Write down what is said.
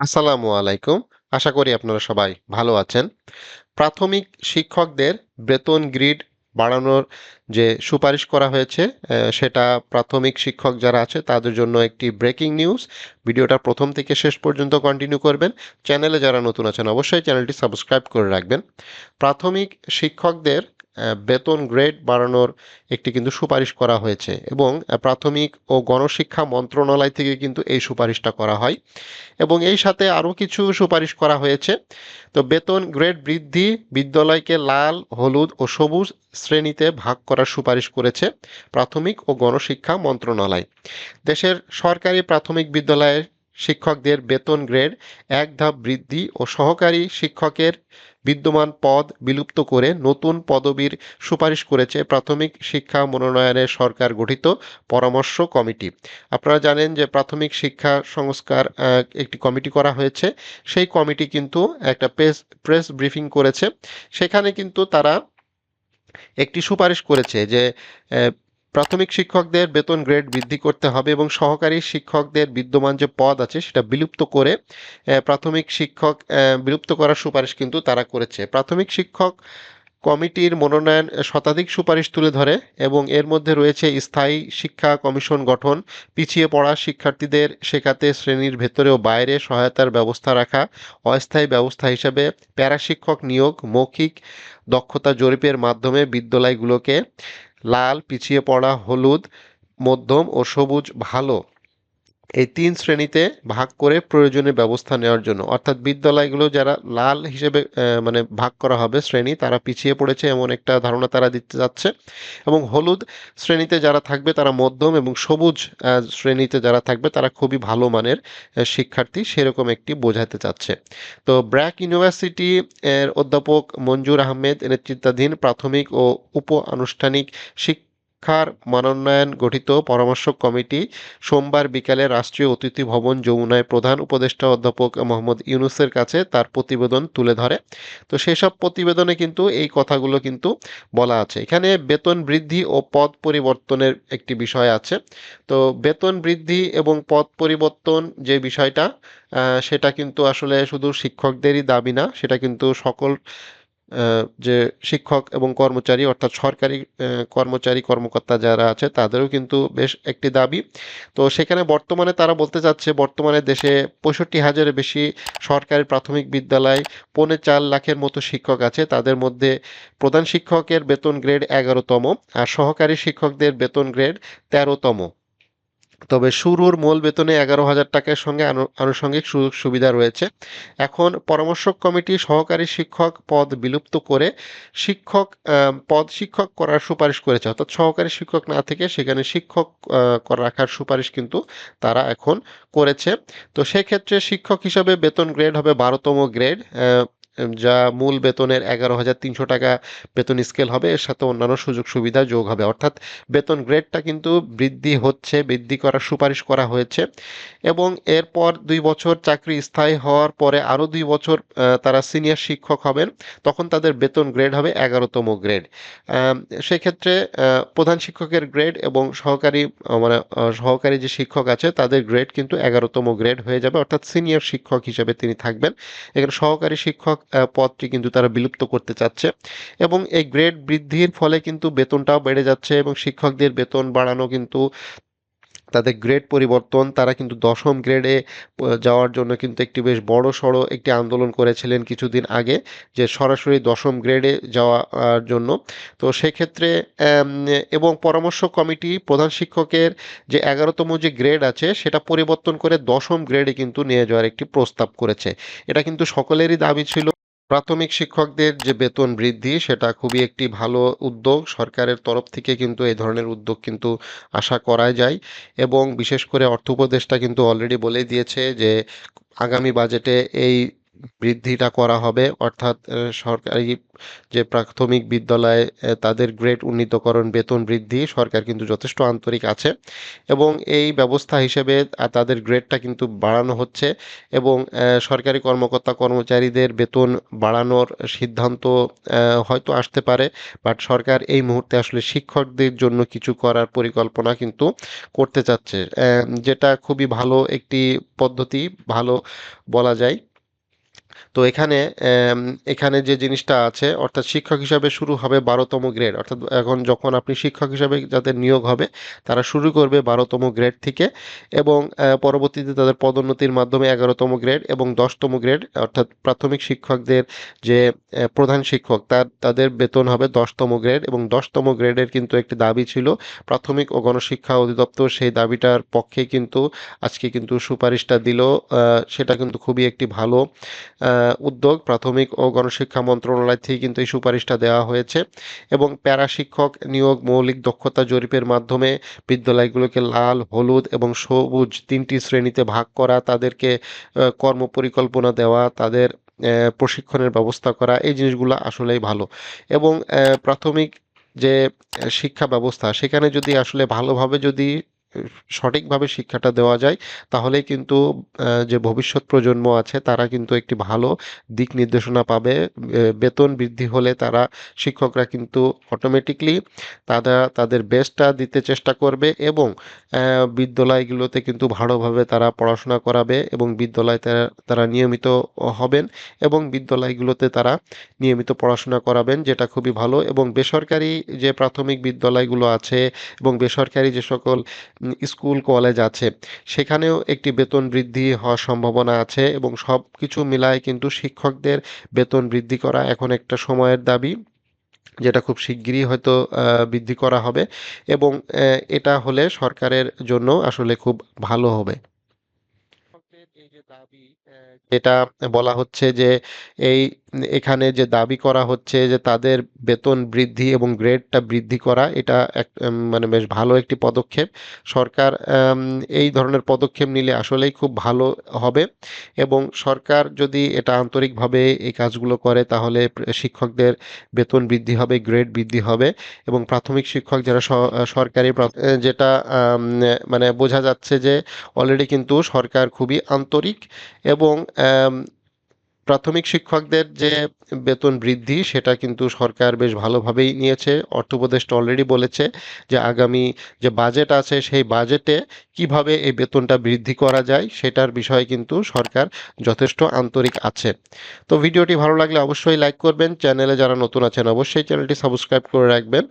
আসসালামু আলাইকুম। আশা করি আপনারা সবাই ভালো আছেন। প্রাথমিক শিক্ষকদের বেতন গ্রিড বাড়ানোর যে সুপারিশ করা হয়েছে সেটা প্রাথমিক শিক্ষক যারা আছে, তাদের জন্য একটি ব্রেকিং নিউজ। ভিডিওটা প্রথম থেকে শেষ পর্যন্ত কন্টিনিউ করবেন। চ্যানেলে যারা নতুন আছেন, অবশ্যই চ্যানেলটি সাবস্ক্রাইব করে রাখবেন। প্রাথমিক শিক্ষকদের বেতন গ্রেড বাড়ানোর একটি কিন্তু সুপারিশ করা হয়েছে এবং প্রাথমিক ও গণশিক্ষা মন্ত্রণালয় থেকে কিন্তু এই সুপারিশটা করা হয় এবং এই সাথে আরও কিছু সুপারিশ করা হয়েছে। তো বেতন গ্রেড বৃদ্ধি বিদ্যালয়কে লাল, হলুদ ও সবুজ শ্রেণীতে ভাগ করার সুপারিশ করেছে প্রাথমিক ও গণশিক্ষা মন্ত্রণালয়। দেশের সরকারি প্রাথমিক বিদ্যালয়ের শিক্ষকদের বেতন গ্রেড এক ধাপ বৃদ্ধি ও সহকারী শিক্ষকের বিদ্যমান পদ বিলুপ্ত করে নতুন পদবীর সুপারিশ করেছে প্রাথমিক শিক্ষা মনোনয়নের সরকার গঠিত পরামর্শ কমিটি। আপনারা জানেন যে প্রাথমিক শিক্ষা সংস্কার একটি কমিটি করা হয়েছে। সেই কমিটি কিন্তু একটা প্রেস প্রেস ব্রিফিং করেছে। সেখানে কিন্তু তারা একটি সুপারিশ করেছে যে প্রাথমিক শিক্ষকদের বেতন গ্রেড বৃদ্ধি করতে হবে এবং সহকারী শিক্ষকদের বিদ্যমান যে পদ আছে সেটা বিলুপ্ত করে প্রাথমিক শিক্ষক বিলুপ্ত করার সুপারিশ কিন্তু তারা করেছে। প্রাথমিক শিক্ষক কমিটির মনোনয়ন শতাধিক সুপারিশ তুলে ধরে এবং এর মধ্যে রয়েছে স্থায়ী শিক্ষা কমিশন গঠন, পিছিয়ে পড়া শিক্ষার্থীদের শেখাতে শ্রেণির ভেতরে ও বাইরে সহায়তার ব্যবস্থা রাখা, অস্থায়ী ব্যবস্থা হিসাবে প্যারা শিক্ষক নিয়োগ, মৌখিক দক্ষতা জরিপের মাধ্যমে বিদ্যালয়গুলোকে লাল পিছিয়ে পড়া হলুদ মধ্যম ও সবুজ ভালো। এই তিন শ্রেণীতে ভাগ করে প্রয়োজনীয় ব্যবস্থা নেওয়ার জন্য। অর্থাৎ বিদ্যালয়গুলো যারা লাল হিসেবে মানে ভাগ করা হবে শ্রেণি, তারা পিছিয়ে পড়েছে এমন একটা ধারণা তারা দিতে যাচ্ছে। এবং হলুদ শ্রেণীতে যারা থাকবে, তারা মধ্যম এবং সবুজ শ্রেণীতে যারা থাকবে, তারা খুবই ভালো মানের শিক্ষার্থী সেরকম একটি বোঝাতে চাচ্ছে। তো ব্র্যাক ইউনিভার্সিটি এর অধ্যাপক মঞ্জুর আহমেদ নেতৃত্বাধীন প্রাথমিক ও উপ আনুষ্ঠানিক শিক্ষার মানোন্নয়ন গঠিত পরামর্শক কমিটি সোমবার বিকালে রাষ্ট্রীয় অতিথি ভবন যমুনায় প্রধান উপদেষ্টা অধ্যাপক মোহাম্মদ ইউনুসের কাছে তার প্রতিবেদন তুলে ধরে। তো সেসব প্রতিবেদনে কিন্তু এই কথাগুলো কিন্তু বলা আছে। এখানে বেতন বৃদ্ধি ও পদ পরিবর্তনের একটি বিষয় আছে। তো বেতন বৃদ্ধি এবং পদ পরিবর্তন যে বিষয়টা সেটা কিন্তু আসলে শুধু শিক্ষকদেরই দাবি না, সেটা কিন্তু সকল যে শিক্ষক এবং কর্মচারী, অর্থাৎ সরকারি কর্মচারী, কর্মকর্তা যারা আছে, তাদেরও কিন্তু বেশ একটি দাবি। তো সেখানে বর্তমানে তারা বলতে চাচ্ছে, বর্তমানে দেশে পঁয়ষট্টি হাজারের বেশি সরকারি প্রাথমিক বিদ্যালয়, পৌনে চার লাখের মতো শিক্ষক আছে। তাদের মধ্যে প্রধান শিক্ষকের বেতন গ্রেড এগারোতম, আর সহকারী শিক্ষকদের বেতন গ্রেড তেরোতম। তবে শুরুর মূল বেতনে এগারো হাজার টাকার সঙ্গে আনু- আনুষঙ্গিক সুযোগ সুবিধা রয়েছে। এখন পরামর্শক কমিটি সহকারী শিক্ষক পদ বিলুপ্ত করে শিক্ষক পদ শিক্ষক করার সুপারিশ করেছে। অর্থাৎ সহকারী শিক্ষক না থেকে সেখানে শিক্ষক রাখার সুপারিশ কিন্তু তারা এখন করেছে। তো সেক্ষেত্রে শিক্ষক হিসাবে বেতন গ্রেড হবে বারোতম গ্রেড যা মূল বেতনের এগারো হাজার তিনশো টাকা বেতন স্কেল হবে, এর সাথে অন্যান্য সুযোগ সুবিধা যোগ হবে। অর্থাৎ বেতন গ্রেডটা কিন্তু বৃদ্ধি হচ্ছে, বৃদ্ধি করার সুপারিশ করা হয়েছে এবং এরপর দুই বছর চাকরি স্থায়ী হওয়ার পরে আরও দুই বছর তারা সিনিয়র শিক্ষক হবেন, তখন তাদের বেতন গ্রেড হবে এগারোতম গ্রেড। সেক্ষেত্রে প্রধান শিক্ষকের গ্রেড এবং সহকারী মানে সহকারী যে শিক্ষক আছে, তাদের গ্রেড কিন্তু এগারোতম গ্রেড হয়ে যাবে। অর্থাৎ সিনিয়র শিক্ষক হিসেবে তিনি থাকবেন। এখানে সহকারী শিক্ষক পদটি কিন্তু তারা বিলুপ্ত করতে চাচ্ছে। এবং এই গ্রেড বৃদ্ধির ফলে কিন্তু বেতনটাও বেড়ে যাচ্ছে এবং শিক্ষকদের বেতন বাড়ানো কিন্তু তাদের গ্রেড পরিবর্তন, তারা কিন্তু দশম গ্রেডে যাওয়ার জন্য কিন্তু একটি বেশ বড় সড়ো একটি আন্দোলন করেছিলেন কিছুদিন আগে যে সরাসরি দশম গ্রেডে যাওয়ার জন্য। তো সেক্ষেত্রে এবং পরামর্শ কমিটি প্রধান শিক্ষকের যে এগারোতম যে গ্রেড আছে, সেটা পরিবর্তন করে দশম গ্রেডে কিন্তু নিয়ে যাওয়ার একটি প্রস্তাব করেছে। এটা কিন্তু সকলেরই দাবি ছিল। প্রাথমিক শিক্ষকদের যে বেতন বৃদ্ধি, সেটা খুবই একটি ভালো উদ্যোগ। সরকারের তরফ থেকে কিন্তু এই ধরনের উদ্যোগ কিন্তু আশা করা যায় এবং বিশেষ করে অর্থ উপদেষ্টা কিন্তু অলরেডি বলে দিয়েছে যে, আগামী বাজেটে এই বৃদ্ধিটা করা হবে, অর্থাৎ সরকারি যে প্রাথমিক বিদ্যালয়ে তাদের গ্রেড উন্নীতকরণ বেতন বৃদ্ধি সরকার কিন্তু যথেষ্ট আন্তরিক আছে এবং এই ব্যবস্থা হিসেবে তাদের গ্রেডটা কিন্তু বাড়ানো হচ্ছে এবং সরকারি কর্মকর্তা কর্মচারীদের বেতন বাড়ানোর সিদ্ধান্ত হয়তো আসতে পারে, বাট সরকার এই মুহূর্তে আসলে শিক্ষকদের জন্য কিছু করার পরিকল্পনা কিন্তু করতে চাচ্ছে। যেটা খুবই ভালো একটি পদ্ধতি, ভালো বলা যায়। তো এখানে এখানে যে জিনিসটা আছে, অর্থাৎ শিক্ষক হিসাবে শুরু হবে বারোতম গ্রেড অর্থাৎ এখন যখন আপনি শিক্ষক হিসাবে যাদের নিয়োগ হবে, তারা শুরু করবে বারোতম গ্রেড থেকে এবং পরবর্তীতে তাদের পদোন্নতির মাধ্যমে এগারোতম গ্রেড এবং দশতম গ্রেড অর্থাৎ প্রাথমিক শিক্ষকদের যে প্রধান শিক্ষক, তার, তাদের বেতন হবে দশতম গ্রেড এবং দশতম গ্রেডের কিন্তু একটি দাবি ছিল, প্রাথমিক ও গণশিক্ষা অধিদপ্তর সেই দাবিটার পক্ষে কিন্তু, আজকে কিন্তু সুপারিশটা দিল সেটা কিন্তু খুবই একটি ভালো উদ্যোগ প্রাথমিক ও গণশিক্ষা মন্ত্রণালয় থেকে কিন্তু এই সুপারিশটা দেওয়া হয়েছে এবং প্যারা শিক্ষক নিয়োগ মৌলিক দক্ষতা জরিপের মাধ্যমে বিদ্যালয়গুলোকে লাল, হলুদ এবং সবুজ তিনটি শ্রেণীতে ভাগ করা, তাদেরকে কর্ম পরিকল্পনা দেওয়া, তাদের প্রশিক্ষণের ব্যবস্থা করা, এই জিনিসগুলো আসলেই ভালো। এবং প্রাথমিক যে শিক্ষা ব্যবস্থা, সেখানে যদি আসলে ভালোভাবে যদি সঠিকভাবে শিক্ষাটা দেওয়া যায়, তাহলেই কিন্তু যে ভবিষ্যৎ প্রজন্ম আছে, তারা কিন্তু একটি ভালো দিক নির্দেশনা পাবে। বেতন বৃদ্ধি হলে তারা, শিক্ষকরা কিন্তু অটোমেটিকলি তারা তাদের বেস্টটা দিতে চেষ্টা করবে এবং বিদ্যালয়গুলোতে কিন্তু ভালোভাবে তারা পড়াশোনা করাবে এবং বিদ্যালয়ে তারা নিয়মিত হবেন এবং বিদ্যালয়গুলোতে তারা নিয়মিত পড়াশোনা করাবেন, যেটা খুবই ভালো এবং বেসরকারি যে প্রাথমিক বিদ্যালয়গুলো আছে এবং বেসরকারি যে সকল স্কুল কলেজ আছে। সেখানেও একটি বেতন বৃদ্ধি হওয়ার সম্ভাবনা আছে এবং সব কিছু মিলায় কিন্তু শিক্ষকদের বেতন বৃদ্ধি করা এখন একটা সময়ের দাবি যেটা খুব শিগগিরই হয়তো বৃদ্ধি করা হবে এবং এটা হলে সরকারের জন্য আসলে খুব ভালো হবে। শিক্ষকদের এই যে দাবি আহ, বলা হচ্ছে যে এই এখানে যে দাবি করা হচ্ছে যে তাদের বেতন বৃদ্ধি এবং গ্রেডটা বৃদ্ধি করা, এটা এক মানে বেশ ভালো একটি পদক্ষেপ। সরকার এই ধরনের পদক্ষেপ নিলে আসলেই খুব ভালো হবে এবং সরকার যদি এটা আন্তরিকভাবে এই কাজগুলো করে, তাহলে শিক্ষকদের বেতন বৃদ্ধি হবে, গ্রেড বৃদ্ধি হবে এবং প্রাথমিক শিক্ষক যারা সরকারি যেটা মানে বোঝা যাচ্ছে যে অলরেডি কিন্তু সরকার খুবই আন্তরিক এবং প্রাথমিক শিক্ষকদের যে বেতন বৃদ্ধি, সেটা কিন্তু সরকার বেশ ভালোভাবেই নিয়েছে। অর্থ উপদেষ্টা অলরেডি বলেছে যে আগামী যে বাজেট আছে, সেই বাজেটে কীভাবে এই বেতনটা বৃদ্ধি করা যায়, সেটার বিষয়ে কিন্তু সরকার যথেষ্ট আন্তরিক আছে। তো ভিডিওটি ভালো লাগলে অবশ্যই লাইক করবেন। চ্যানেলে যারা নতুন আছেন, অবশ্যই চ্যানেলটি সাবস্ক্রাইব করে রাখবেন।